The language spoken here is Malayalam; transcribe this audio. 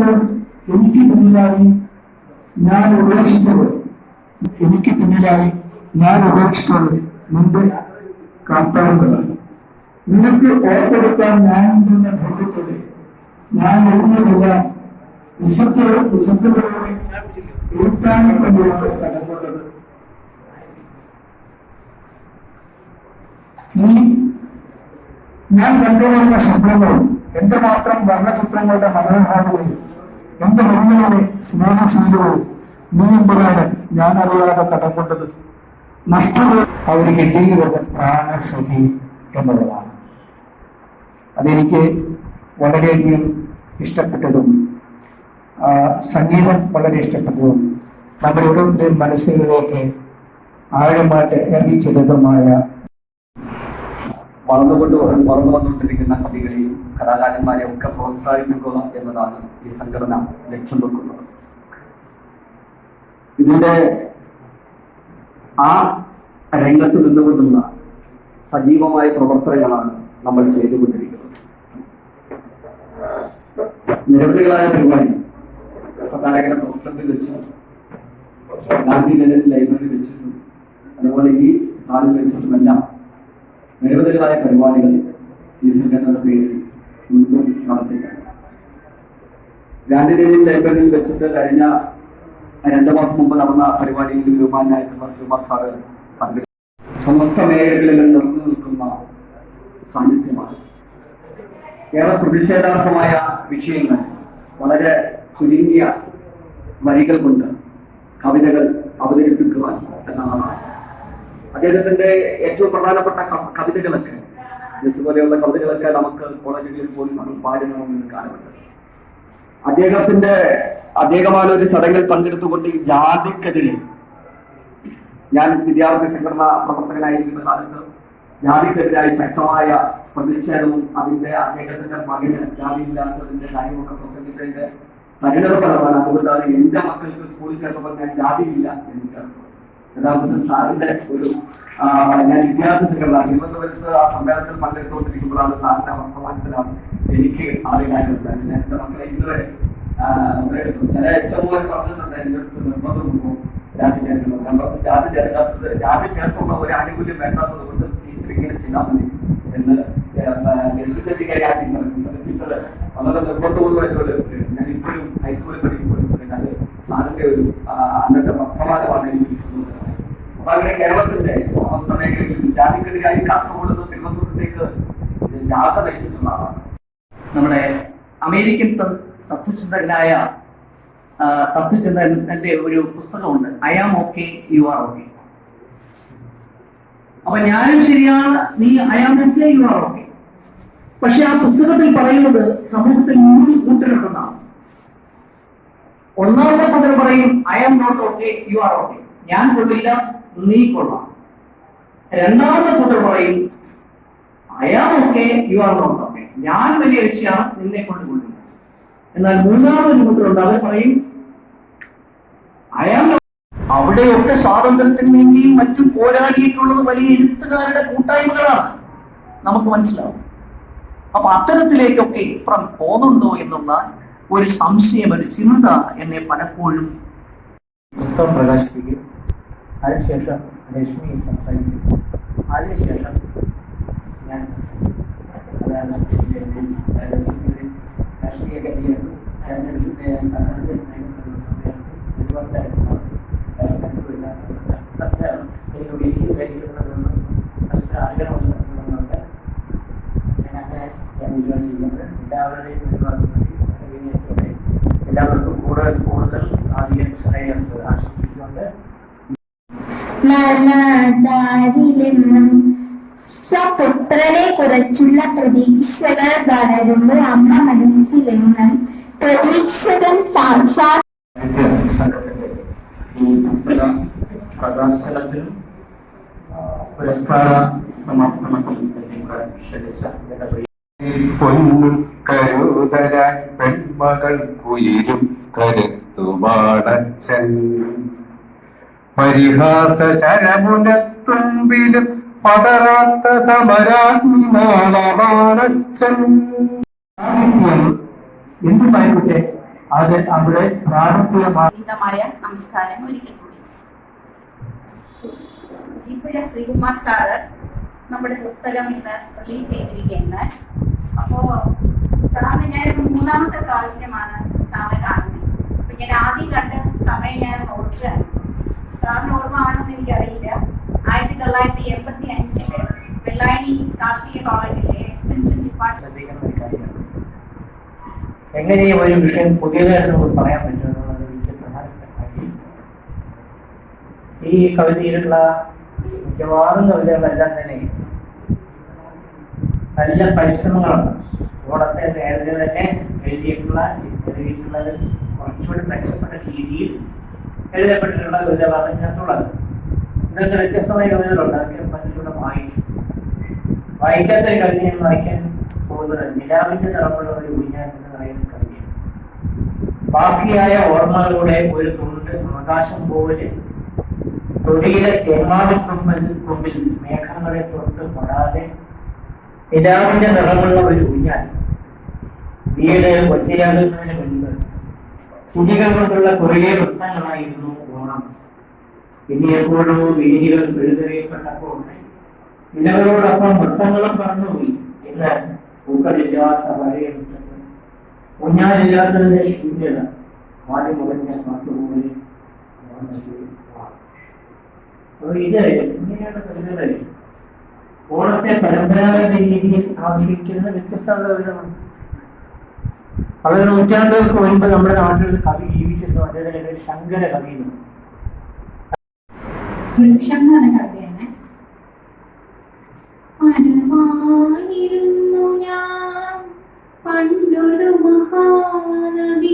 നോക്കുമ്പോൾ എനിക്ക് പിന്നിലായി ഞാൻ ഉപേക്ഷിച്ചത് എനിക്ക് പിന്നിലായി ഞാൻ ഉപേക്ഷിച്ചത് നിന്റെ കാട്ടാളുകളാണ് നിനക്ക് ഓർത്തെടുക്കാൻ ഞാൻ ഉണ്ടെന്ന ബോധ്യത്തോടെ ഞാൻ എഴുതിയതല്ല വിശുദ്ധ വിശുദ്ധതയോടെ എഴുത്താനും തന്നെയാണ് കടപ്പെട്ടത് നീ ഞാൻ കണ്ടുവരുന്ന സ്വപ്നങ്ങളും എന്റെ മാത്രം വർണചിത്രങ്ങളുടെ മനോഹാരിതയും എന്റെ മരുന്നുകളുടെ സ്നേഹശീലവും നീ എന്തിനാണ് ഞാൻ അറിയാതെ കടം കൊണ്ടത് നഷ്ടങ്ങൾ അവർ കിട്ടിയത് വരുന്ന പ്രാണശ്രുതി എന്നുള്ളതാണ്. അതെനിക്ക് വളരെയധികം ഇഷ്ടപ്പെട്ടതും സംഗീതം വളരെ ഇഷ്ടപ്പെട്ടതും നമ്മുടെ ഓരോരുത്തരുടെയും മനസ്സുകളിലേക്ക് ആഴമായിട്ട് ഇറങ്ങിച്ചെല്ലുന്നതുമായ വളർന്നുകൊണ്ട് പറന്നു വന്നുകൊണ്ടിരിക്കുന്ന കവികളെയും കലാകാരന്മാരെയും ഒക്കെ പ്രോത്സാഹിപ്പിക്കുക എന്നതാണ് ഈ സംഘടന ലക്ഷ്യം വെക്കുന്നത്. ഇതിന്റെ ആ രംഗത്ത് നിന്നുകൊണ്ടുള്ള സജീവമായ പ്രവർത്തനങ്ങളാണ് നമ്മൾ ചെയ്തുകൊണ്ടിരിക്കുന്നത്. നിരവധികളായ പരിപാടി പത്താരകര പ്രസ് ക്ലബിൽ വെച്ച് ഗാന്ധി ലൈബ്രറി വെച്ചിട്ടും അതുപോലെ ഈ നാളിൽ വെച്ചിട്ടുമെല്ലാം നിരവധികളായ പരിപാടികൾ ഈ സംഘടനയുടെ പേരിൽ മുൻപും നടത്തിയിട്ടുണ്ട്. ഗാന്ധിദേവൻ ലൈബ്രറിയിൽ വെച്ചിട്ട് കഴിഞ്ഞ രണ്ടു മാസം മുമ്പ് നടന്ന പരിപാടിയിൽ ബഹുമാനായിട്ടുള്ള ശ്രീമാർ സാറ് പങ്കെടുത്തു. സമസ്ത മേഖലകളിലും നിറഞ്ഞു നിൽക്കുന്ന സാന്നിധ്യമാണ്. ഏറെ പ്രതിഷേധാർഹമായ വിഷയങ്ങൾ വളരെ ചുരുങ്ങിയ വരികൾ കൊണ്ട് കവിതകൾ അവതരിപ്പിക്കുവാൻ എന്നാണ് അദ്ദേഹത്തിന്റെ ഏറ്റവും പ്രധാനപ്പെട്ട കവിതകളൊക്കെ മിസ് പോലെയുള്ള കവിതകളൊക്കെ നമുക്ക് കോളേജുകളിൽ പോലും നമ്മൾ പാടണമെന്ന് കാലമുണ്ട് അദ്ദേഹത്തിന്റെ അദ്ദേഹമാണ് ഒരു ചടങ്ങിൽ പങ്കെടുത്തുകൊണ്ട് ജാതിക്കെതിരെ ഞാൻ വിദ്യാർത്ഥി സംഘടനാ പ്രവർത്തകനായിരിക്കുന്ന കാലത്ത് ജാതിക്കെതിരായി ശക്തമായ പ്രതിഷേധവും അതിന്റെ അദ്ദേഹത്തിന്റെ മകന് ജാതിയില്ലാത്തതിന്റെ കാര്യമൊക്കെ പ്രസംഗിച്ചതിന്റെ പരിണതഫലമാണ് അതുകൊണ്ടാണ് എന്റെ മക്കൾക്ക് സ്കൂളിൽ ചേർത്തപ്പോൾ ഞാൻ ജാതിയില്ല എന്ന് ചേർത്തത് യഥാർത്ഥത്തിൽ സാറിന്റെ ഒരു ഞാൻ വിദ്യാർത്ഥി സംഘടന തിരുവനന്തപുരത്ത് ആ സമ്മേളനത്തിൽ പങ്കെടുത്തുകൊണ്ടിരിക്കുമ്പോഴാണ് സാറിന്റെ വർത്തമാനത്തിലാണ് എനിക്ക് അറിയാനുള്ളത് എന്റെ മക്കളെ ഇതുവരെ ചില പറഞ്ഞിട്ടുണ്ട് എന്റെ അടുത്ത് നിർബന്ധമുണ്ടോ ഞാൻ ജാതി ജാതി ചേർത്തുള്ള ഒരു ആനുകൂല്യം വേണ്ടാത്തത് കൊണ്ട് ടീച്ചർ ഇങ്ങനെ ചെയ്താൽ മതി എന്ന് വളരെ നിർബന്ധമുള്ള ഞാൻ ഇപ്പോഴും ഹൈസ്കൂളിൽ പഠിക്കുമ്പോഴും അത് സാറിന്റെ ഒരു അന്നത്തെ വർത്തമാനമാണ് എനിക്ക് അപ്പൊ അങ്ങനെ കേരളത്തിന്റെ സമസ്ത മേഖലകളിൽ ജാതിക്കെതിരായി കാസർഗോഡ് നിന്ന് തിരുവനന്തപുരത്തേക്ക് ജാഥ നയിച്ചിട്ടുള്ള നമ്മുടെ അമേരിക്കൻ തത്വചിന്തകനായ തത്വചിന്തകന്റെ ഒരു പുസ്തകമുണ്ട് I am okay you are okay അപ്പൊ ഞാനും ശരിയാണ് നീ I am okay you are okay പക്ഷെ ആ പുസ്തകത്തിൽ പറയുന്നത് സമൂഹത്തിൽ മൂന്ന് കൂട്ടരുണ്ടെന്നാണ് ഒന്നാമത്തെ കൂട്ടർ പറയും I am not okay you are okay ഞാൻ കൊള്ളില്ല നീ കൊള്ളാം രണ്ടാമത്തെ കൂട്ടർ പറയും okay you are not okay ഞാൻ വലിയ വ്യക്തിയാണ് നിന്നെ കൊണ്ട് കൊണ്ടുവരുന്നത് എന്നാൽ മൂന്നാമതൊരു കൂട്ടറുണ്ട് അവർ പറയും അയാൾ അവിടെയൊക്കെ സ്വാതന്ത്ര്യത്തിന് വേണ്ടിയും മറ്റും പോരാടിയിട്ടുള്ളത് വലിയ എഴുത്തുകാരുടെ കൂട്ടായ്മകളാണ്. നമുക്ക് മനസ്സിലാവും. അപ്പൊ അത്തരത്തിലേക്കൊക്കെ ഇപ്പുറം പോകുന്നുണ്ടോ എന്നുള്ള ഒരു സംശയം ഒരു ചിന്ത എന്നെ പലപ്പോഴും പ്രകാശിപ്പിക്കും. അതിനുശേഷം ലക്ഷ്മി സംസാരിക്കും അതിനുശേഷം ഞാൻ സംസാരിക്കും അതാണ് രശ്മിയുടെ രാഷ്ട്രീയ കരിയർ. തെരഞ്ഞെടുപ്പിന്റെ സ്ഥാനാർത്ഥി ഒരുപാട് തിരക്കുണ്ടാവും തെരഞ്ഞെടുപ്പില്ല എനിക്ക് ബേസിൽ കഴിക്കണമെന്ന് ഫസ്റ്റ് ആഗ്രഹമുണ്ടെന്നുണ്ട് ഞാൻ അങ്ങനെ വിശ്വസിക്കുന്നത് എല്ലാവരുടെയും എല്ലാവർക്കും കൂടുതൽ കൂടുതൽ ആദ്യം ശ്രേയസ് ആശംസിച്ചുകൊണ്ട് മരണദാരിലെന്നും സ്വപുത്രനെ കുറിച്ചുള്ള പ്രതീക്ഷകൾ വളരുമ്പോൾ അമ്മ മനസ്സിലെന്നും പ്രതീക്ഷകൻ സാക്ഷാ ഈ പുസ്തക പുരസ്കാര പൊന്നും കരുതരാൻ പെൺമകൾ കുയിലും കരുത്തുമാടച്ചൻ പരിഹാസ ശരമുനത്തുമ്പിലും പതറാത്ത സമരാഗ്നി എന്ത് പറയട്ടെ അത് അവിടെ പ്രാവർത്തികമാണ് നമസ്കാരം ഒരിക്കൽ കൂടി. ഇപ്പോഴാ ശ്രീകുമാർ സാറ് നമ്മുടെ പുസ്തകം ഇന്ന് റിലീസ് ചെയ്തിരിക്കുന്നത് അപ്പോ സാറിന് ഞാൻ മൂന്നാമത്തെ പ്രാവശ്യമാണ് സാറിനെ കാണുന്നത്. അപ്പൊ ഞാൻ ആദ്യം കണ്ട സമയം ഞാൻ ഓർക്കുകയാണ്. സാറിന് ഓർമ്മ ആണെന്ന് എനിക്കറിയില്ല. ആയിരത്തി തൊള്ളായിരത്തി എൺപത്തി അഞ്ചിൽ വെള്ളായണി കാർഷിക കോളേജിലെ എക്സ്റ്റൻഷൻ ഡിപ്പാർട്ട്മെന്റ് എങ്ങനെ ഒരു വിഷയം പുതിയതായിട്ട് നമുക്ക് പറയാൻ പറ്റുമെന്നുള്ളത് വലിയ പ്രധാനപ്പെട്ട കാര്യം ഈ കവിതയിലുള്ള മിക്കവാറും കവിതകളെല്ലാം തന്നെ നല്ല പരിശ്രമങ്ങളാണ്. ഓടത്തെ നേരത്തെ തന്നെ എഴുതിയിട്ടുള്ള എഴുതിയിട്ടുള്ളത് കുറച്ചുകൂടി മെച്ചപ്പെട്ട രീതിയിൽ എഴുതപ്പെട്ടിട്ടുള്ള കവിതകളാണ് ഇതിനകത്തുള്ളത്. ഇന്നത്തെ വ്യത്യസ്തമായ കവിതകളുണ്ട് അതൊക്കെ പലരുടെ വായിച്ചു. വായിക്കാത്ത ഒരു കവിത ഞാൻ വായിക്കാൻ പോകുന്നത് നിലാവിന്റെ നിറമുള്ള ഒരു എന്ന് പറയുന്ന ബാക്കിയായ ഓർമ്മകളുടെ ഒരു തുണ്ട് ആകാശം പോലെ തൊടിയിലെ തേങ്ങാവിൻ കൊമ്പിൽ കൊമ്പിൽ മേഘങ്ങളെ തൊട്ട് തൊടാതെ നിലാവിന്റെ നിറമുള്ള ഒരു ഉയ്യാൻ വീട് ഒറ്റയാകുന്നതിന് മുൻപ് ചിരികൾ കൊണ്ടുള്ള കുറേ വൃത്തങ്ങളായിരുന്നു ഓണം പിന്നെ എപ്പോഴോ വേദികൾ എഴുതറിയപ്പെട്ടപ്പോൾ ഇലകളോടൊപ്പം വൃത്തങ്ങളും പറഞ്ഞുപോയി ഇന്ന് പൂക്കളില്ലാത്ത പഴയ മുറ്റത്ത് ഊഞ്ഞാലില്ലാത്തതിന്റെ ശൂന്യത ആദ്യം മുറിഞ്ഞ പാട്ടുപോലെ ഓണത്തെ പരമ്പരാഗത രീതിയിൽ ആഘോഷിക്കുന്ന വ്യത്യസ്ത കവിതകളാണ് പല നൂറ്റാണ്ടുകൾക്ക് മുൻപ് നമ്മുടെ നാട്ടിൽ കവി ജീവിച്ചിരുന്നു അദ്ദേഹത്തിന്റെ പേര് ശങ്കര കവി എന്ന് വൃക്ഷം കവിയാണ് ഞാൻ പണ്ടൊരു മഹാനദി.